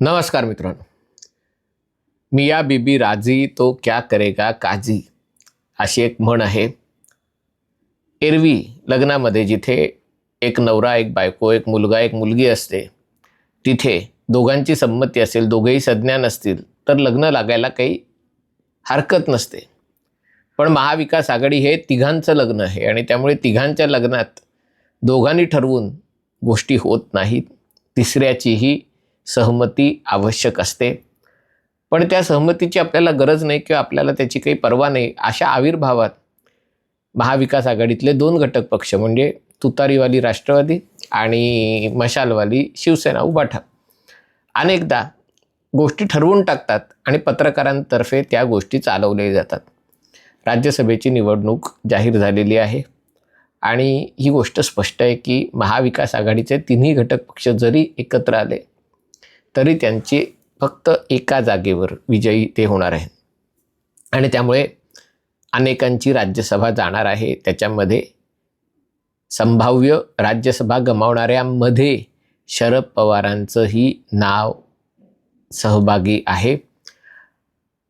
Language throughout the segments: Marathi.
नमस्कार मित्रांनो. मिया बीबी राजी तो क्या करेगा काजी अशी एक म्हण आहे. एरवी लग्नामध्ये जिथे एक नवरा एक बायको एक मुलगा एक मुलगी असते तिथे दोघांची संमती असेल दोघेही सज्ञान असतील तर लग्न लागायला काही हरकत नसते. पण महाविकास आघाडी हे तिघांचं लग्न आहे आणि त्यामुळे तिघांच्या लग्नात दोघांनी ठरवून गोष्टी होत नाहीत. तिसऱ्याचीही सहमती आवश्यक असते. पण त्या सहमतीची आपल्याला गरज नाही किंवा आपल्याला त्याची काही पर्वा नाही. अशा आविर्भावात महाविकास आघाडीतले दोन घटक पक्ष म्हणजे तुतारीवाली राष्ट्रवादी आणि मशालवाली शिवसेना उभाठा अनेकदा गोष्टी ठरवून टाकतात आणि पत्रकारांतर्फे त्या गोष्टी चालवल्या जातात. राज्यसभेची निवडणूक जाहीर झालेली आहे. आणि ही गोष्ट स्पष्ट आहे की महाविकास आघाडीचे तिन्ही घटक पक्ष जरी एकत्र आले तरी त्यांचे फक्त एका जागेवर विजयी ते होणार आहे आणि त्यामुळे अनेकांची राज्यसभा जाणार आहे. त्याच्यामध्ये संभाव्य राज्यसभा गमावणाऱ्यामध्ये शरद पवारांचंही नाव सहभागी आहे.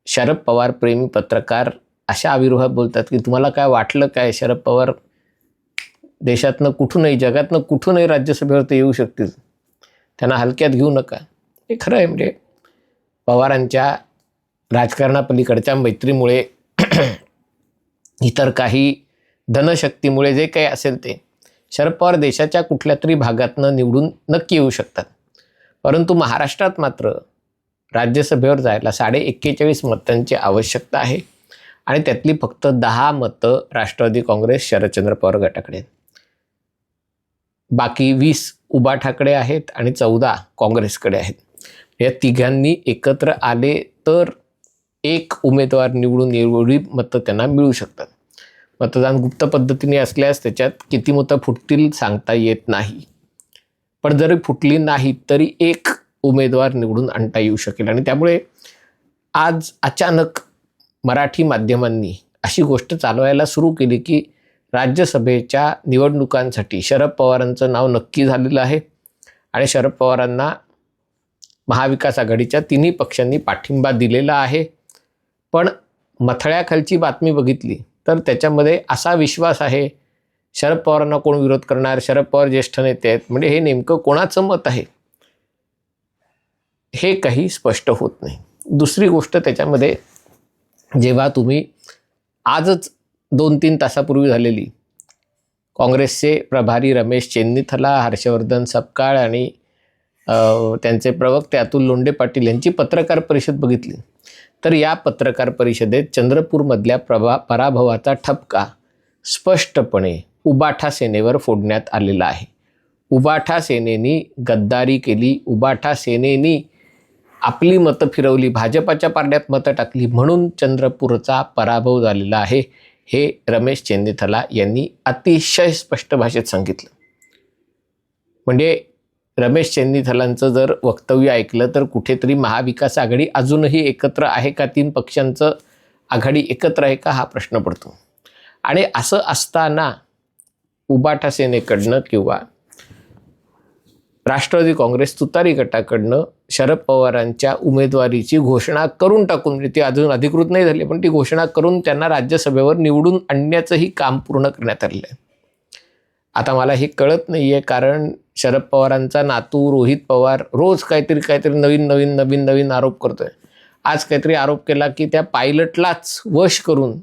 शरद पवार प्रेमी पत्रकार अशा आविर्भावात बोलतात की तुम्हाला काय वाटलं काय? शरद पवार देशातनं कुठूनही जगातनं कुठूनही राज्यसभेवर ते येऊ शकतील. त्यांना हलक्यात घेऊ नका. हे खरं आहे म्हणजे पवारांच्या राजकारणापलीकडच्या मैत्रीमुळे इतर काही धनशक्तीमुळे जे काही असेल ते शरद पवार देशाच्या कुठल्या तरी भागातनं निवडून नक्की येऊ शकतात. परंतु महाराष्ट्रात मात्र राज्यसभेवर जायला साडे एक्केचाळीस मतांची आवश्यकता आहे. आणि त्यातली फक्त दहा मतं राष्ट्रवादी काँग्रेस शरदचंद्र पवार गटाकडे आहेत. बाकी वीस उबाठाकडे आहेत आणि चौदा काँग्रेसकडे आहेत. या तिघांनी एकत्र आले तर एक उमेदवार निवडून एवढी मतं त्यांना मिळू शकतात. मतदान गुप्त पद्धतीने असल्यास त्याच्यात किती मतं फुटतील सांगता येत नाही. पण जरी फुटली नाही तरी एक उमेदवार निवडून आणता येऊ शकेल. आणि त्यामुळे आज अचानक मराठी माध्यमांनी अशी गोष्ट चालवायला सुरू केली की राज्यसभेच्या निवडणुकांसाठी शरद पवारांचं नाव नक्की झालेलं आहे. आणि शरद पवारांना महाविकास आघाडीच्या तिन्ही पक्षांनी पाठिंबा दिलेला आहे. पण मथळ्याखालची बातमी बघितली तर त्याच्यामध्ये असा विश्वास आहे शरद पवारांना कोण विरोध करणार? शरद पवार ज्येष्ठ नेते आहेत. म्हणजे हे नेमकं कोणाचं मत आहे? हे काही स्पष्ट होत नाही. दुसरी गोष्ट त्याच्यामध्ये जेव्हा तुम्ही आजच दोन तीन तासापूर्वी झालेली काँग्रेसचे प्रभारी रमेश चेन्नीथला हर्षवर्धन सपकाळ आणि त्यांचे प्रवक्ते अतुल लोंडे पाटील यांची पत्रकार परिषद बघितली. तर या पत्रकार परिषदेत चंद्रपूरमधल्या प्रभा पराभवाचा ठपका स्पष्टपणे उबाठा सेनेवर फोडण्यात आलेला आहे. उबाठा सेनेनी गद्दारी केली. उबाठा सेनेनी आपली मतं फिरवली भाजपाच्या पारड्यात मतं टाकली म्हणून चंद्रपूरचा पराभव झालेला आहे हे रमेश चेन्नीथला यांनी अतिशय स्पष्ट भाषेत सांगितलं. म्हणजे रमेश चेन्नीथलांचं जर वक्तव्य ऐकलं तर कुठेतरी महाविकास आघाडी अजूनही एकत्र आहे का तीन पक्षांचं आघाडी एकत्र आहे का हा प्रश्न पडतो. आणि असं असताना उबाठा सेनेकडनं किंवा राष्ट्रवादी काँग्रेस तुतारी गटाकडनं शरद पवारांच्या उमेदवारीची घोषणा करून टाकून म्हणजे ती अजून अधिकृत नाही झाली पण ती घोषणा करून त्यांना राज्यसभेवर निवडून आणण्याचंही काम पूर्ण करण्यात आलेलं आहे. आता मला हे कळत नाही आहे कारण शरद पवारांचा नातू रोहित पवार रोज काहीतरी काहीतरी नवीन नवीन नवीन नवीन आरोप करतोय. आज काहीतरी आरोप केला की त्या पायलटलाच वश करून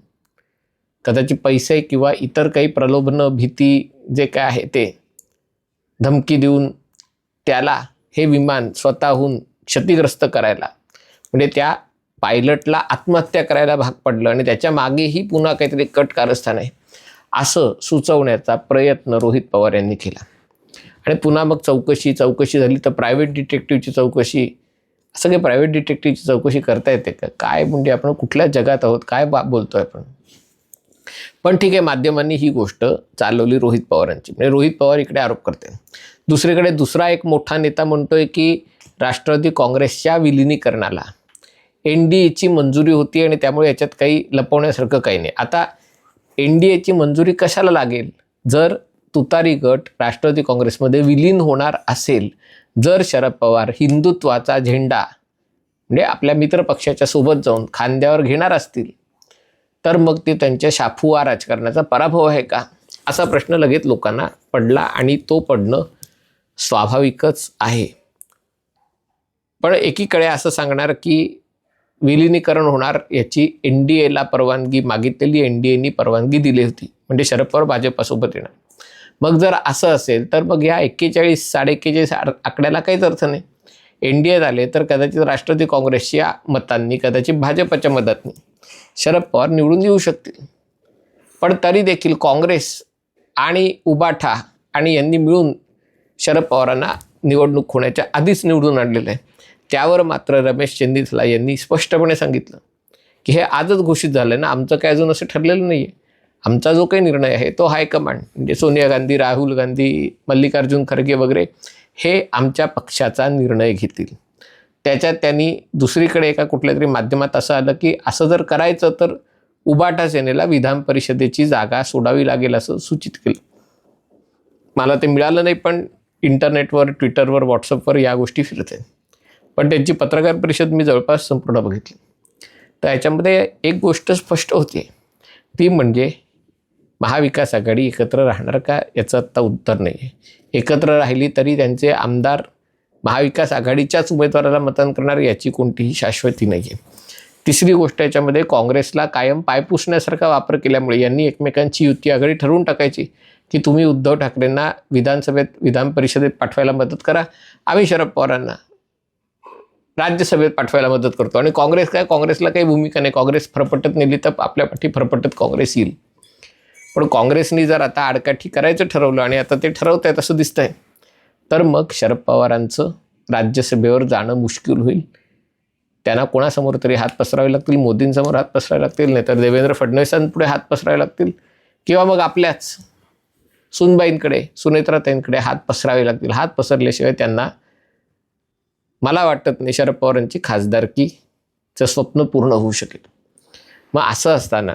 कदाचित पैसे किंवा इतर काही प्रलोभनं भीती जे काय आहे ते धमकी देऊन त्याला हे विमान स्वतःहून क्षतिग्रस्त करायला म्हणजे त्या पायलटला आत्महत्या करायला भाग पडलं आणि त्याच्या मागेही पुन्हा काहीतरी कट कारस्थान आहे असं सुचवण्याचा प्रयत्न रोहित पवार यांनी केला. आणि पुन्हा मग चौकशी चौकशी झाली तर प्रायव्हेट डिटेक्टिव्हची चौकशी असं काही प्रायव्हेट डिटेक्टिव्हची चौकशी करता येते का? काय म्हणजे आपण कुठल्या जगात आहोत? काय बा बोलतो आहे आपण? पण ठीक आहे माध्यमांनी ही गोष्ट चालवली रोहित पवारांची. म्हणजे रोहित पवार इकडे आरोप करते. दुसरीकडे दुसरा एक मोठा नेता म्हणतोय की राष्ट्रवादी काँग्रेसच्या विलिनीकरणाला. एन डी एची मंजुरी होती आणि त्यामुळे याच्यात काही लपवण्यासारखं काही नाही. आता एन डी एची मंजुरी कशाला लागेल? जर तुतारी गट राष्ट्रवादी काँग्रेसमध्ये विलीन होणार असेल जर शरद पवार हिंदुत्वाचा झेंडा म्हणजे आपल्या मित्रपक्षाच्या सोबत जाऊन खांद्यावर घेणार असतील तर मग ते त्यांच्या शाफुआ राजकारणाचा पराभव आहे का? असा प्रश्न लगेच लोकांना पडला आणि तो पडणं स्वाभाविकच आहे. पण एकीकडे असं सांगणार की विलिनीकरण होणार याची एन डी एला परवानगी मागितलेली एन डी एनी परवानगी दिली होती. म्हणजे शरद पवार भाजपासोबत येणार. मग जर असं असेल तर मग या एक्केचाळीस साडे एक्केचाळीस आकड्याला काहीच अर्थ नाही. एन डी एत आले तर कदाचित राष्ट्रवादी काँग्रेसच्या मतांनी कदाचित भाजपच्या मतांनी शरद पवार निवडून येऊ शकतील. पण तरी देखील काँग्रेस आणि उबाठा आणि यांनी मिळून शरद पवारांना निवडणूक होण्याच्या आधीच निवडून आणलेलं आहे. त्यावर मात्र रमेश चंदितला यांनी स्पष्टपणे सांगितलं की हे आजच घोषित झालं ना आमचं काय अजून असं ठरलेलं नाही आहे आमचा जो काही निर्णय आहे तो हायकमांड म्हणजे सोनिया गांधी राहुल गांधी मल्लिकार्जुन खरगे वगैरे हे आमच्या पक्षाचा निर्णय घेतील. त्याच्यात त्यांनी दुसरीकडे एका कुठल्या तरी माध्यमात असं आलं की असं जर करायचं तर उबाटा सेनेला विधान परिषदेची जागा सोडावी लागेल असं सूचित केलं. मला ते मिळालं नाही पण इंटरनेटवर ट्विटरवर व्हॉट्सअपवर या गोष्टी फिरत आहेत. पण त्यांची पत्रकार परिषद मी जवळपास संपूर्ण बघितली. तर याच्यामध्ये एक गोष्ट स्पष्ट होती. ती म्हणजे महाविकास आघाडी एकत्र राहणार का याचं आत्ता उत्तर नाही आहे एकत्र राहिली तरी त्यांचे आमदार महाविकास आघाडीच्याच उमेदवाराला मतदान करणार याची कोणतीही शाश्वती नाही आहे तिसरी गोष्ट याच्यामध्ये काँग्रेसला कायम पायपुसण्यासारखा वापर केल्यामुळे यांनी एकमेकांची युती आघाडी ठरवून टाकायची. की तुम्ही उद्धव ठाकरेंना विधानसभेत विधान परिषदेत पाठवायला मदत करा. आम्ही शरद पवारांना राज्यसभेत पाठवायला मदत करतो. आणि काँग्रेस काय? काँग्रेसला काही भूमिका नाही. काँग्रेस फरफटत नेली तर आपल्या पाठी फरफटत काँग्रेस येईल. पण काँग्रेसनी जर आता आडकाठी करायचं ठरवलं आणि आता ते ठरवत आहेत असं दिसतंय. तर मग शरद पवारांचं राज्यसभेवर जाणं मुश्किल होईल. त्यांना कोणासमोर तरी हात पसरावे लागतील? मोदींसमोर हात पसरावे लागतील? नाहीतर देवेंद्र फडणवीसांपुढे हात पसरावे लागतील? किंवा मग आपल्याच सुनबाईंकडे सुनेत्राताईंकडे हात पसरावे लागतील? हात पसरल्याशिवाय त्यांना मला वाटत नाही शरद पवारांची खासदारकीचं स्वप्न पूर्ण होऊ शकेल. मग असं असताना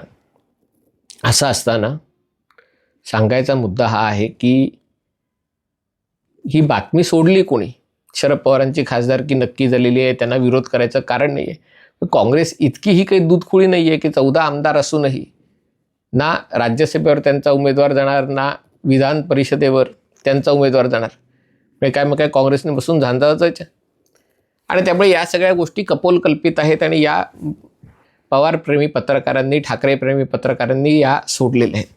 असं असताना सांगायचा मुद्दा हा आहे की ही बातमी सोडली कोणी? शरद पवारांची खासदारकी नक्की झालेली आहे त्यांना विरोध करायचं कारण नाही आहे काँग्रेस इतकी ही काही दूधखुळी नाही आहे की चौदा आमदार असूनही. ना राज्यसभेवर त्यांचा उमेदवार जाणार ना विधान परिषदेवर त्यांचा उमेदवार जाणार. म्हणजे काय मग काय काँग्रेसने बसून झांजा आणि त्यामुळे या सगळ्या गोष्टी कपोल कल्पित आहेत आणि या पवारप्रेमी पत्रकारांनी ठाकरेप्रेमी पत्रकारांनी या सोडलेल्या आहेत.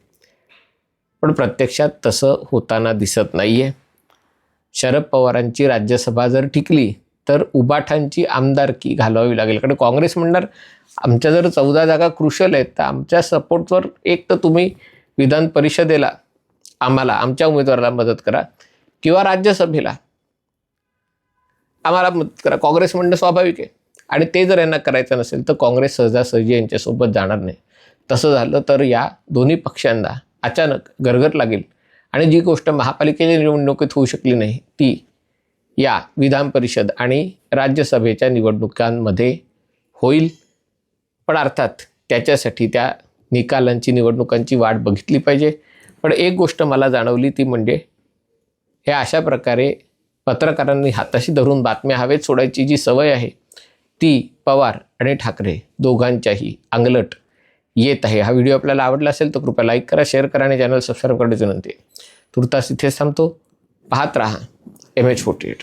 पण प्रत्यक्षात तसं होताना दिसत नाही आहे शरद पवारांची राज्यसभा जर टिकली तर उबाठांची आमदारकी घालवावी लागेल. कारण काँग्रेस म्हणणार आमच्या जर चौदा जागा क्रुशल आहेत तर आमच्या सपोर्टवर एक तर तुम्ही विधान परिषदेला आम्हाला आमच्या उमेदवाराला मदत करा किंवा राज्यसभेला आम्हाला मदत करा. काँग्रेस म्हणणं स्वाभाविक आहे. आणि ते जर यांना करायचं नसेल तर काँग्रेस सहजासहजी यांच्यासोबत जाणार नाही. तसं झालं तर या दोन्ही पक्षांना अचानक गरगर लागेल. आणि जी गोष्ट महापालिकेच्या निवडणुकीत होऊ शकली नाही ती या विधान परिषद आणि राज्यसभेच्या निवडणुकांमध्ये होईल. पण अर्थात त्याच्यासाठी त्या निकालांची निवडणुकांची वाट बघितली पाहिजे. पण एक गोष्ट मला जाणवली ती म्हणजे हे अशा प्रकारे पत्रकारांनी हाताशी धरून बातम्या हवेत सोडायची जी सवय आहे ती पवार आणि ठाकरे दोघांच्याही अंगलट येत आहे. हा व्हिडिओ आपल्याला आवडला असेल तर कृपया लाईक करा शेअर करा आणि चॅनल सबस्क्राईब करण्याची विनंती आहे. तुर्तास इथेच थांबतो. पाहत राहा. M H forty eight